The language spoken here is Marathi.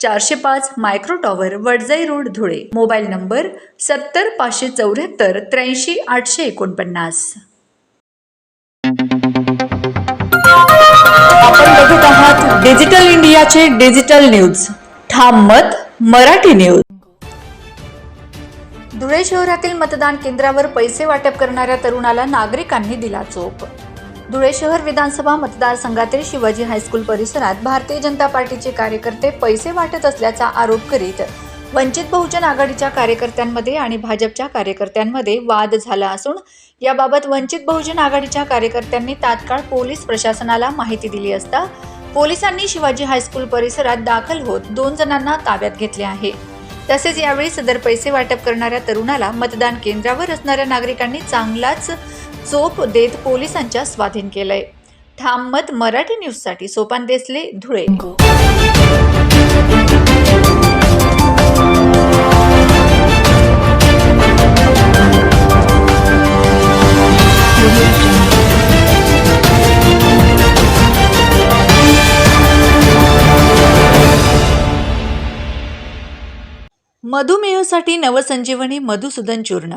चारशे पाच micro tower Wadjai road Dhule. Mobile number सत्तर पाचशे चौऱ्याहत्तर त्र्याऐंशी आठशे एकोणपन्नास. आपण बघत आहात डिजिटल इंडियाचे डिजिटल न्यूज. ठाम मत मराठी न्यूज. धुळे शहरातील मतदान केंद्रावर पैसे वाटप करणाऱ्या तरुणाला नागरिकांनी दिला चोप. धुळे शहर विधानसभा मतदारसंघातील शिवाजी हायस्कूल परिसरात भारतीय जनता पार्टीचे कार्यकर्ते पैसे वाटत असल्याचा आरोप करीत वंचित बहुजन आघाडीच्या कार्यकर्त्यांमध्ये आणि भाजपच्या कार्यकर्त्यांमध्ये वाद झाला असून याबाबत वंचित बहुजन आघाडीच्या कार्यकर्त्यांनी तात्काळ पोलीस प्रशासनाला माहिती दिली असता पोलिसांनी शिवाजी हायस्कूल परिसरात दाखल होत दोन जणांना ताब्यात घेतले आहे. तसेच यावेळी सदर पैसे वाटप करणाऱ्या तरुणाला मतदान केंद्रावर असणाऱ्या नागरिकांनी चांगलाच चोप देत पोलिसांच्या स्वाधीन केलंय. ठाम मत मराठी न्यूजसाठी सोपान देसले धुळे. मधुमेहासाठी नवसंजीवनी मधुसूदन चूर्ण.